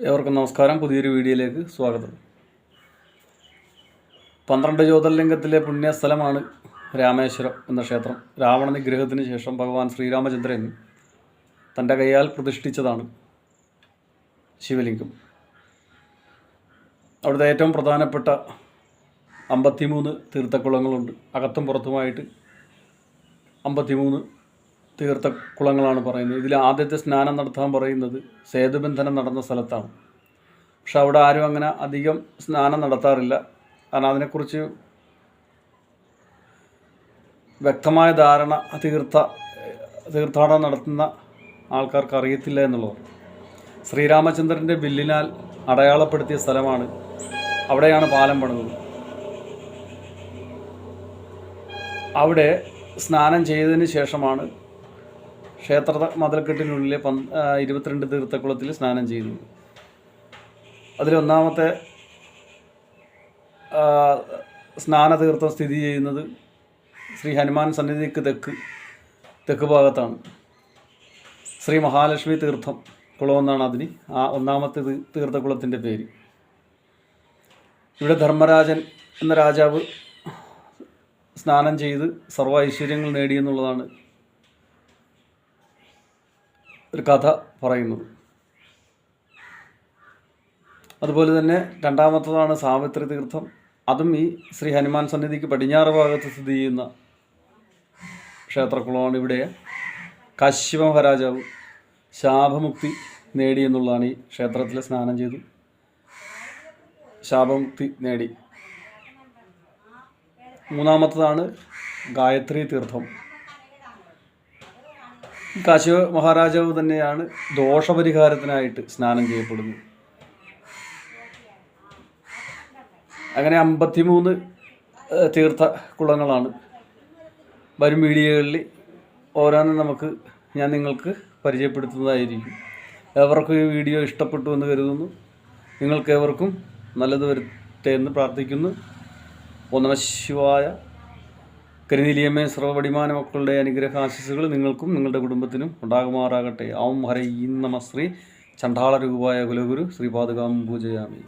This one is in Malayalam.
ഏവർക്കും നമസ്കാരം. പുതിയൊരു വീഡിയോയിലേക്ക് സ്വാഗതം. പന്ത്രണ്ട് ജ്യോതിർലിംഗത്തിലെ പുണ്യസ്ഥലമാണ് രാമേശ്വരം എന്ന ക്ഷേത്രം. രാവണ നിഗ്രഹത്തിന് ശേഷം ഭഗവാൻ ശ്രീരാമചന്ദ്രൻ തന്റെ കൈയാൽ പ്രതിഷ്ഠിച്ചതാണ് ശിവലിംഗം. അവിടുത്തെ ഏറ്റവും പ്രധാനപ്പെട്ട അമ്പത്തിമൂന്ന് തീർത്ഥക്കുളങ്ങളുണ്ട്. അകത്തും പുറത്തുമായിട്ട് അമ്പത്തിമൂന്ന് തീർത്ഥക്കുളങ്ങളാണ് പറയുന്നത്. ഇതിൽ ആദ്യത്തെ സ്നാനം നടത്താൻ പറയുന്നത് സേതുബന്ധനം നടന്ന സ്ഥലത്താണ്. പക്ഷെ അവിടെ ആരും അങ്ങനെ അധികം സ്നാനം നടത്താറില്ല. കാരണം അതിനെക്കുറിച്ച് വ്യക്തമായ ധാരണ തീർത്ഥ തീർത്ഥാടനം നടത്തുന്ന ആൾക്കാർക്ക് അറിയത്തില്ല എന്നുള്ളത് ശ്രീരാമചന്ദ്രന്റെ ബില്ലിനാൽ അടയാളപ്പെടുത്തിയ സ്ഥലമാണ് അവിടെയാണ് പാലം പണിതത്. അവിടെ സ്നാനം ചെയ്തതിന് ശേഷമാണ് ക്ഷേത്ര മതിൽക്കെട്ടിനുള്ളിലെ പന് ഇരുപത്തിരണ്ട് തീർത്ഥക്കുളത്തിൽ സ്നാനം ചെയ്യുന്നത് അതിലൊന്നാമത്തെ സ്നാനതീർത്ഥം സ്ഥിതി ചെയ്യുന്നത് ശ്രീ ഹനുമാൻ സന്നിധിക്ക് തെക്ക് തെക്ക് ഭാഗത്താണ്. ശ്രീ മഹാലക്ഷ്മി തീർത്ഥം കുളമെന്നാണ് അതിന് ആ ഒന്നാമത്തെ തീർത്ഥക്കുളത്തിന്റെ പേര്. ഇവിടെ ധർമ്മരാജൻ എന്ന രാജാവ് സ്നാനം ചെയ്ത് സർവ ഐശ്വര്യങ്ങൾ നേടിയെന്നുള്ളതാണ് ഒരു കഥ പറയുന്നത്. അതുപോലെ തന്നെ രണ്ടാമത്തതാണ് സാവിത്രി തീർത്ഥം. അതും ഈ ശ്രീ ഹനുമാൻ സന്നിധിക്ക് പടിഞ്ഞാറ് ഭാഗത്ത് സ്ഥിതി ചെയ്യുന്ന ക്ഷേത്രക്കുളമാണ് ഇവിടെ. കാശ്യപ മഹാരാജാവ് ശാപമുക്തി നേടിയെന്നുള്ളതാണ് ഈ ക്ഷേത്രത്തിൽ സ്നാനം ചെയ്തു. ശാപമുക്തി നേടി. മൂന്നാമത്തതാണ് ഗായത്രി തീർത്ഥം. കാശിവ മഹാരാജാവ് തന്നെയാണ് ദോഷപരിഹാരത്തിനായിട്ട് സ്നാനം ചെയ്യപ്പെടുന്നത്. അങ്ങനെ അമ്പത്തിമൂന്ന് തീർത്ഥ കുളങ്ങളാണ് വരും വീഡിയോകളിൽ ഓരോന്നും നമുക്ക് ഞാൻ നിങ്ങൾക്ക് പരിചയപ്പെടുത്തുന്നതായിരിക്കും. ഏവർക്കും ഈ വീഡിയോ ഇഷ്ടപ്പെട്ടു എന്ന് കരുതുന്നു. നിങ്ങൾക്ക് ഏവർക്കും നല്ലത് വരട്ടെ എന്ന് പ്രാർത്ഥിക്കുന്നു നമ ശിവായ. കരിനിലിയമ്മേ സർവടിമാന മക്കളുടെ അനുഗ്രഹാശിസുകൾ നിങ്ങൾക്കും നിങ്ങളുടെ കുടുംബത്തിനും ഉണ്ടാകുമാറാകട്ടെ. ഓം ഹരൈ നമ ശ്രീ ചണ്ഡാള രൂപായ കുലഗുരു ശ്രീപാദുകാം പൂജയാമി.